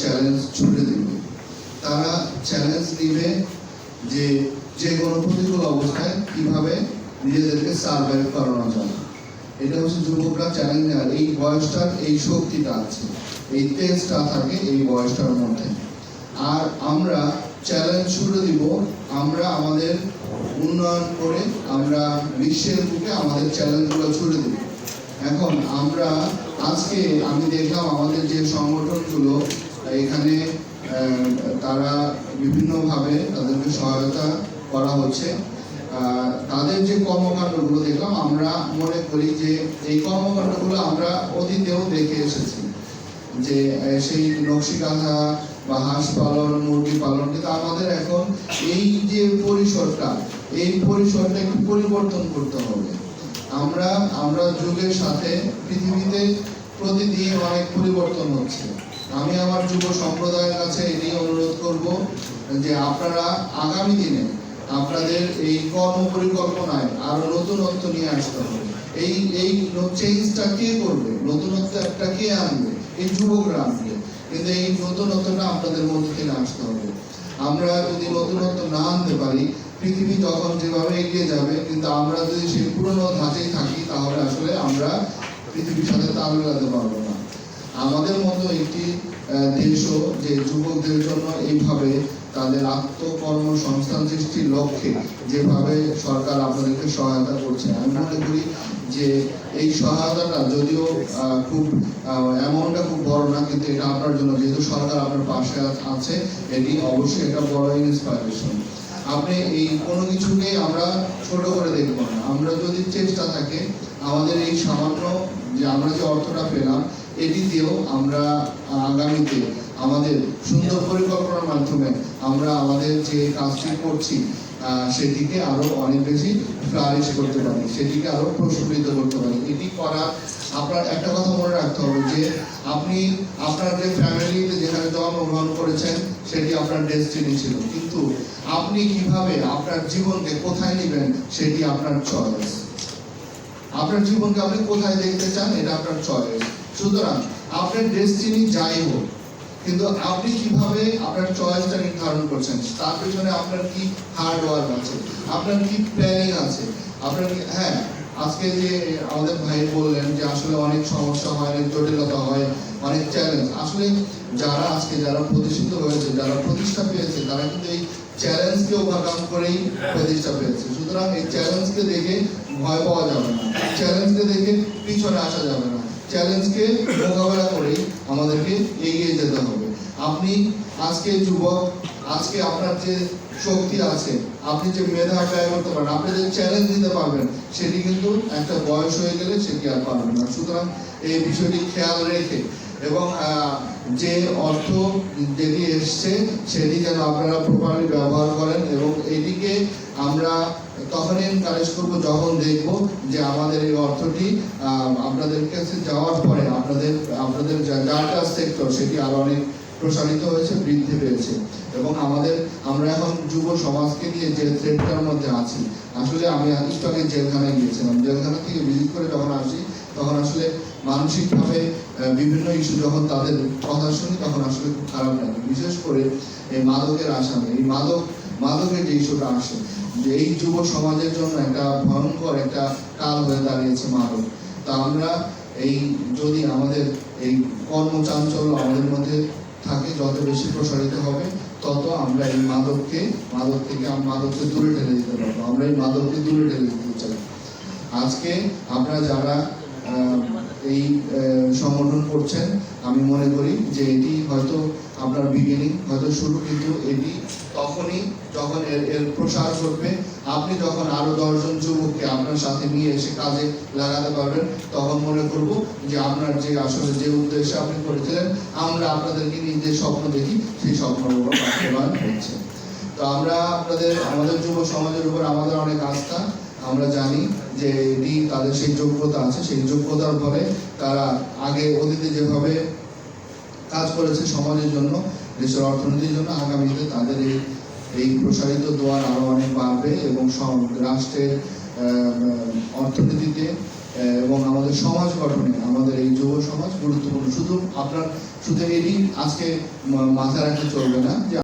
Challenge ছুড়ে দেবে তারা চ্যালেঞ্জ নিবে যে যে কোনো প্রতিকূল অবস্থায় কীভাবে নিজেদেরকে সার্ভাইভ করানো যায়। এটা হচ্ছে যুবকরা চ্যালেঞ্জ নেওয়ার, এই বয়সটার এই শক্তিটা আছে, এই তেজটা থাকে এই বয়সটার মধ্যে। আর আমরা চ্যালেঞ্জ ছুড়ে দিব, আমরা আমাদের উন্নয়ন করে আমরা বিশ্বের বুকে আমাদের চ্যালেঞ্জগুলো ছুড়ে দিব। এখন আমরা আজকে আমি দেখলাম আমাদের যে সংগঠনগুলো এখানে তারা বিভিন্নভাবে তাদেরকে সহায়তা করা হচ্ছে। তাদের যে কর্মকাণ্ডগুলো দেখলাম, আমরা মনে করি যে এই কর্মকাণ্ডগুলো আমরা অতীতেও দেখে এসেছি। যে সেই নকশি বা হাঁস পালন, মুরগি পালন, কিন্তু আমাদের এখন এই যে পরিসরটা, এই পরিসরটা একটু পরিবর্তন করতে হবে। আমরা আমরা যুগের সাথে পৃথিবীতে প্রতিদিন অনেক পরিবর্তন হচ্ছে। আমি আমার যুব সম্প্রদায়ের কাছে এটি অনুরোধ করব যে আপনারা আগামী দিনে আপনাদের এই কর্ম পরিকল্পনায় আরও নতুনত্ব নিয়ে আসতে হবে। এই এই চেঞ্জটা কে করবে? নতুনত্ব একটা কে আনবে? এই যুবকরা আনবে। কিন্তু এই নতুনত্বটা আপনাদের মধ্যে থেকে আসতে হবে। আমরা যদি নতুনত্ব না আনতে পারি, পৃথিবী তখন যেভাবে এগিয়ে যাবে, কিন্তু আমরা যদি সেই পুরনো ধাঁচেই থাকি, তাহলে আসলে আমরা পৃথিবীর সাথে তাল মেলাতে পারব না। আমাদের মতো একটি দেশও যে যুবকদের জন্য এইভাবে তাদের আত্মকর্মসংস্থান সৃষ্টির লক্ষ্যে যেভাবে সরকার আপনাদেরকে সহায়তা করছে। আমি মনে করি যে এই সহায়তাটা যদিও খুব অ্যামাউন্টটা খুব বড় না, কিন্তু এটা আপনার জন্য, যেহেতু সরকার আপনার পাশে আছে, এটি অবশ্যই একটা বড় ইন্সপায়ারেশন আপনি এই কোনো কিছুকে আমরা ছোট করে দেখব না। আমরা যদি চেষ্টা থাকে, আমাদের এই সামান্য যে আমরা যে অর্থটা পেলাম এটি দিয়েও আমরা আগামীতে আমাদের সুন্দর পরিকল্পনার মাধ্যমে আমরা আমাদের যে কাজটি করছি সেটিকে আরও অনেক বেশি ফ্লারিশ করতে পারি, সেটিকে আরও প্রস্ফুটিত করতে পারি। এটি করা আপনার একটা কথা মনে রাখতে হবে যে আপনি, আপনার যে ফ্যামিলিতে যেখানে জন্মগ্রহণ করেছেন, সেটি আপনার ডেস্টিনি ছিল। কিন্তু আপনি কীভাবে আপনার জীবনকে কোথায় নেবেন, সেটি আপনার চয়েস আপনার জীবনকে আপনি কোথায় দেখতে চান, এটা আপনার চয়েস সুতরাং আপনার ডেস্টিনি যাই হোক, কিন্তু আপনি কীভাবে আপনার চয়েসটা নির্ধারণ করছেন, তার পেছনে আপনার কি হার্ড ওয়ার্ক আছে, আপনার কি প্ল্যানিং আছে, আপনার হ্যাঁ আজকে যে আমাদের ভাই বললেন যে আসলে অনেক সমস্যা হয়, অনেক জটিলতা হয়, অনেক চ্যালেঞ্জ আসলে যারা আজকে যারা প্রতিষ্ঠিত হয়েছে, যারা প্রতিষ্ঠা পেয়েছে, তারা কিন্তু এই চ্যালেঞ্জকে ওভারকাম করেই প্রতিষ্ঠা পেয়েছে। সুতরাং এই চ্যালেঞ্জকে দেখে ভয় পাওয়া যাবে না চ্যালেঞ্জকে দেখে পিছনে আসা যাবে না। চ্যালেঞ্জকে মোকাবেলা করেই আমাদেরকে এগিয়ে যেতে হবে। আপনি আজকে যুবক, আজকে আপনার যে শক্তি আছে, আপনি যে মেধা ব্যয় করতে পারেন, আপনি যে চ্যালেঞ্জ দিতে পারবেন, সেটি কিন্তু একটা বয়স হয়ে গেলে সেটি আর পারবেন না। সুতরাং এই বিষয়টি খেয়াল রেখে এবং যে অর্থ যেটি এসছে, সেটি যেন আপনারা প্রপারলি ব্যবহার করেন এবং এটিকে আমরা তখনই এনকারেজ করব, যখন দেখব যে আমাদের এই অর্থটি আপনাদের কাছে যাওয়ার পরে আপনাদের আপনাদের ডাটা সেক্টর সেটি আরও অনেক প্রসারিত হয়েছে, বৃদ্ধি পেয়েছে। এবং আমাদের, আমরা এখন যুব সমাজকে নিয়ে যে থ্রেডটার মধ্যে আছি, আসলে আমি একটু আগে জেলখানায় গিয়েছিলাম। জেলখানা থেকে ভিজিট করে যখন আসি, তখন আসলে মানসিকভাবে বিভিন্ন ইস্যু যখন তাদের কথা শুনি, তখন আসলে খুব খারাপ লাগে। বিশেষ করে এই মাদকের আসামে। এই মাদক মাদকের যে ইস্যুটা আসে যে এই যুব সমাজের জন্য একটা ভয়ঙ্কর একটা কাল হয়ে দাঁড়িয়েছে মাদক তা আমরা এই, যদি আমাদের এই কর্মচাঞ্চল্য আমাদের মধ্যে থাকে, যত বেশি প্রসারিত হবে, তত আমরা এই মাদককে মাদক থেকে মাদককে দূরে ঠেলে দিতে পারব। আমরা এই মাদককে দূরে ঠেলে দিতে চাই। আজকে আপনারা যারা এই সংগঠন করছেন, আমি মনে করি যে এটি হয়তো আপনার বিগিনিং হয়তো শুরু, কিন্তু এটি তখনই যখন এর এর প্রসার ঘটবে, আপনি যখন আরও দশজন যুবককে আপনার সাথে নিয়ে এসে কাজে লাগাতে পারবেন, তখন মনে করব যে আপনার যে আসলে যে উদ্দেশ্যে আপনি করেছিলেন, আমরা আপনাদেরকে নিয়ে যে স্বপ্ন দেখি, সেই স্বপ্নগুলো বাস্তবায়ন হচ্ছে। তো আমরা আপনাদের, আমাদের যুব সমাজের উপর আমাদের অনেক আস্থা। আমরা জানি যে এটি তাদের সেই যোগ্যতা আছে, সেই যোগ্যতার ফলে তারা আগে অতীতে যেভাবে কাজ করেছে সমাজের জন্য, দেশের অর্থনীতির জন্য। আগামীতে তাদের এই এই প্রসারিত দোয়ার আরও অনেক বাড়বে এবং রাষ্ট্রের অর্থনীতিতে এবং আমাদের সমাজ গঠনে, আমাদের এই যুব সমাজ গুরুত্বপূর্ণ। শুধু আপনার, শুধু এটি আজকে মাথায় রাখতে চলবে না যে